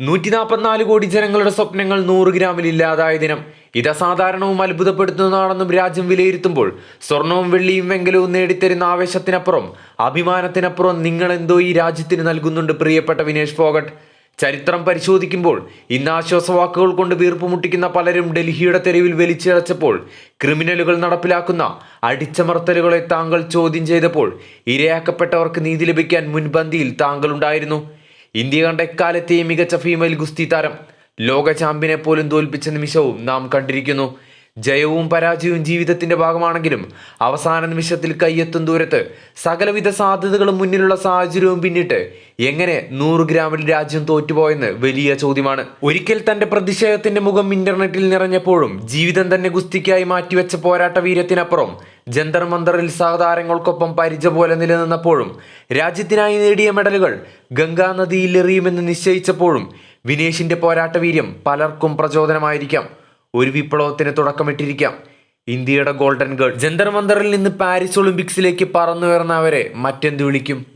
നൂറ്റി നാൽപ്പത്തിനാല് കോടി ജനങ്ങളുടെ സ്വപ്നങ്ങൾ നൂറ് ഗ്രാമിൽ ഇല്ലാതായ ദിനം. ഇത് അസാധാരണവും അത്ഭുതപ്പെടുത്തുന്നതാണെന്നും രാജ്യം വിലയിരുത്തുമ്പോൾ സ്വർണവും വെള്ളിയും വെങ്കലവും നേടിത്തരുന്ന ആവേശത്തിനപ്പുറം അഭിമാനത്തിനപ്പുറം നിങ്ങൾ എന്തോ ഈ രാജ്യത്തിന് നൽകുന്നുണ്ട് പ്രിയപ്പെട്ട വിനേഷ് ഫോഗട്ട്. ചരിത്രം പരിശോധിക്കുമ്പോൾ ഇന്ന് ആശ്വാസവാക്കുകൾ കൊണ്ട് വീർപ്പ് മുട്ടിക്കുന്ന പലരും ഡൽഹിയുടെ തെരുവിൽ വലിച്ചിഴച്ചപ്പോൾ ക്രിമിനലുകൾ നടപ്പിലാക്കുന്ന അടിച്ചമർത്തലുകളെ താങ്കൾ ചോദ്യം ചെയ്തപ്പോൾ ഇരയാക്കപ്പെട്ടവർക്ക് നീതി ലഭിക്കാൻ മുൻപന്തിയിൽ താങ്കൾ ഉണ്ടായിരുന്നു ഇന്ത്യ കണ്ട എക്കാലത്തെയും മികച്ച ഫീമെയിൽ ഗുസ്തി താരം. ലോക ചാമ്പ്യനെ പോലും തോൽപ്പിച്ച നിമിഷവും നാം കണ്ടിരിക്കുന്നു. ജയവും പരാജയവും ജീവിതത്തിന്റെ ഭാഗമാണെങ്കിലും അവസാന നിമിഷത്തിൽ കയ്യെത്തും ദൂരത്ത് സകലവിധ സാധ്യതകളും മുന്നിലുള്ള സാഹചര്യവും പിന്നിട്ട് എങ്ങനെ നൂറ് ഗ്രാമിൽ രാജ്യം തോറ്റുപോയെന്ന് വലിയ ചോദ്യമാണ്. ഒരിക്കൽ തന്റെ പ്രതിഷേധത്തിന്റെ മുഖം ഇന്റർനെറ്റിൽ നിറഞ്ഞപ്പോഴും ജീവിതം തന്നെ ഗുസ്തിക്കായി മാറ്റിവെച്ച പോരാട്ട വീര്യത്തിനപ്പുറം ജന്തർ മന്ദറിൽ സഹതാരങ്ങൾക്കൊപ്പം പരിച പോലെ നിലനിന്നപ്പോഴും രാജ്യത്തിനായി നേടിയ മെഡലുകൾ ഗംഗാ നദിയിൽ എറിയുമെന്ന് നിശ്ചയിച്ചപ്പോഴും വിനേഷിന്റെ പോരാട്ട വീര്യം പലർക്കും പ്രചോദനമായിരിക്കാം. ഒരു വിപ്ലവത്തിന് തുടക്കമിട്ടിരിക്കാം. ഇന്ത്യയുടെ ഗോൾഡൻ ഗേൾ. ജന്തർ മന്ദറിൽ നിന്ന് പാരീസ് ഒളിമ്പിക്സിലേക്ക് പറന്നുയർന്നവരെ മറ്റെന്ത് വിളിക്കും?